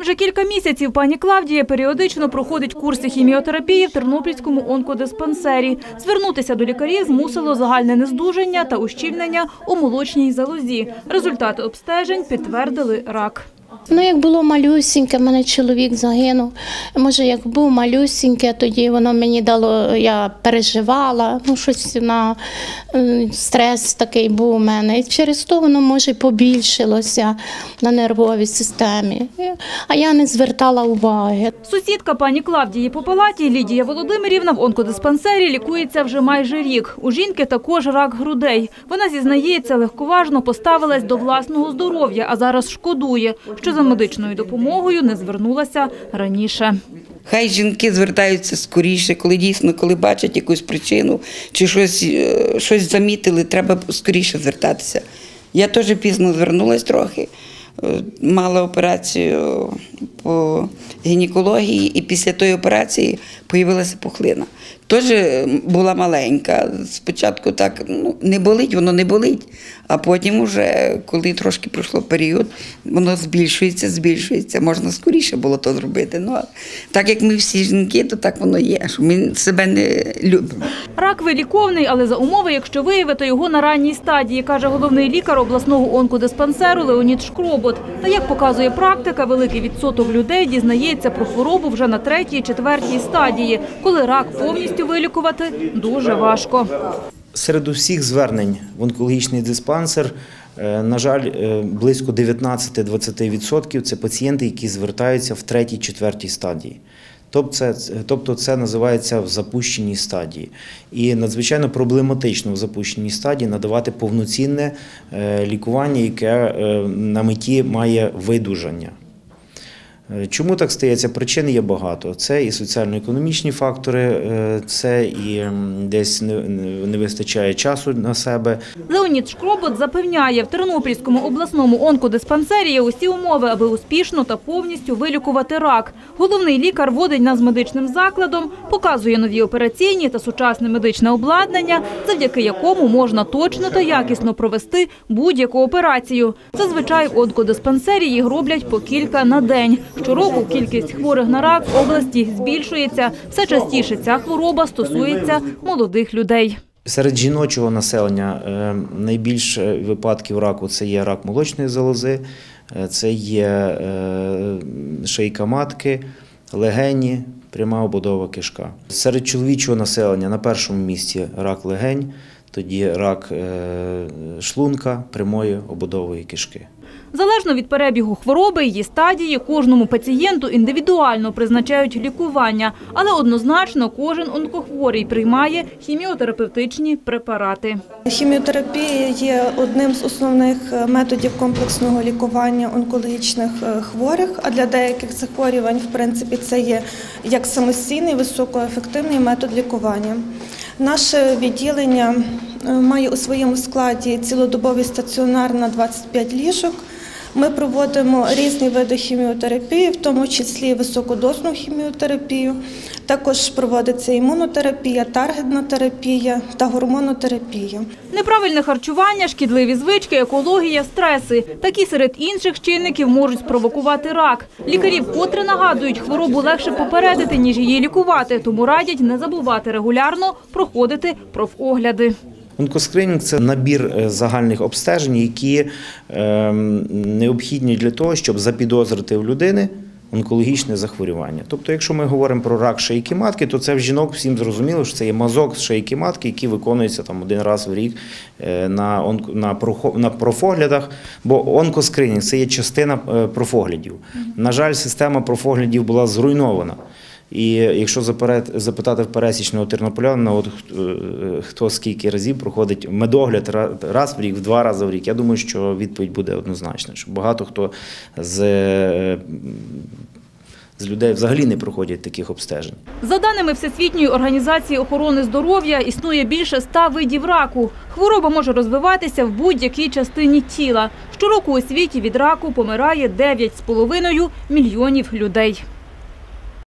Вже кілька місяців пані Клавдія періодично проходить курси хіміотерапії в Тернопільському онкодиспансері. Звернутися до лікарів змусило загальне нездужання та ущільнення у молочній залозі. Результати обстежень підтвердили рак. Ну, як було малюсіньке, в мене чоловік загинув. Може, як був малюсіньке, тоді воно мені дало, я переживала, ну щось на стрес такий був у мене. І через то воно може побільшилося на нервовій системі. А я не звертала уваги. Сусідка пані Клавдії по палаті Лідія Володимирівна в онкодиспансері лікується вже майже рік. У жінки також рак грудей. Вона зізнається, легковажно поставилась до власного здоров'я, а зараз шкодує, що за медичною допомогою не звернулася раніше. Хай жінки звертаються скоріше, коли дійсно, коли бачать якусь причину чи щось, е, щось замітили, треба скоріше звертатися. Я теж пізно звернулася трохи, мала операцію по гінекології, і після тої операції з'явилася пухлина. Теж була маленька. Спочатку так ну, не болить, воно не болить, а потім, уже, коли трошки пройшло період, воно збільшується, збільшується. Можна скоріше було то зробити. Ну, так як ми всі жінки, то так воно є, що ми себе не любимо. Рак виліковний, але за умови, якщо виявити його на ранній стадії, каже головний лікар обласного онкодиспансеру Леонід Шкробот. Та як показує практика, великий відсоток людей дізнається про хворобу вже на третій, четвертій стадії, коли рак повністю вилікувати дуже важко. Серед усіх звернень в онкологічний диспансер, е, на жаль, е, близько 19-20% це пацієнти, які звертаються в третій, четвертій стадії. Тобто це, тобто це називається в запущеній стадії. І надзвичайно проблематично в запущеній стадії надавати повноцінне е, лікування, яке е, на меті має видужання. Е, Чому так стається? Причин є багато. Це і соціально-економічні фактори, е, це і десь не, вистачає часу на себе. Леонід Шкробот запевняє, в Тернопільському обласному онкодиспансері є усі умови, аби успішно та повністю вилікувати рак. Головний лікар водить нас медичним закладом, показує нові операційні та сучасне медичне обладнання, завдяки якому можна точно та якісно провести будь-яку операцію. Зазвичай в онкодиспансері їх роблять по кілька на день. Щороку кількість хворих на рак в області збільшується. Все частіше ця хвороба стосується молодих людей. Серед жіночого населення е, найбільше випадків раку це є рак молочної залози, е, це є е, шийка матки, легені, пряма обудова кишка. Серед чоловічого населення на першому місці рак легень, тоді рак шлунка, прямої обудової кишки. Залежно від перебігу хвороби, її стадії, кожному пацієнту індивідуально призначають лікування, але однозначно кожен онкохворий приймає хіміотерапевтичні препарати. Хіміотерапія є одним з основних е, методів комплексного лікування онкологічних е, хворих, а для деяких захворювань, в принципі, це є як самостійний високоефективний метод лікування. Наше відділення е, має у своєму складі цілодобовий стаціонар на 25 ліжок. Ми проводимо різні види хіміотерапії, в тому числі високодозну хіміотерапію. Також проводиться імунотерапія, таргетна терапія та гормонотерапія. Неправильне харчування, шкідливі звички, екологія, стреси. Такі серед інших чинників можуть спровокувати рак. Лікарі вкотре нагадують, хворобу легше попередити, ніж її лікувати, тому радять не забувати регулярно проходити профогляди. Онкоскринінг – це набір е, загальних обстежень, які ем, необхідні для того, щоб запідозрити в людини онкологічне захворювання. Тобто, якщо ми говоримо про рак шийки матки, то це в жінок всім зрозуміло, що це є мазок з шийки матки, який виконується там один раз в рік е, на, на, на профоглядах, бо онкоскринінг – це є частина е, профоглядів. На жаль, система профоглядів була зруйнована. І якщо запитати в пересічного тернополянина, от е, хто скільки разів проходить медогляд раз в рік, в два рази в рік, я думаю, що відповідь буде однозначна. Що багато хто з, е, з людей взагалі не проходять таких обстежень. За даними Всесвітньої організації охорони здоров'я, існує більше ста видів раку. Хвороба може розвиватися в будь-якій частині тіла. Щороку у світі від раку помирає 9,5 мільйонів людей.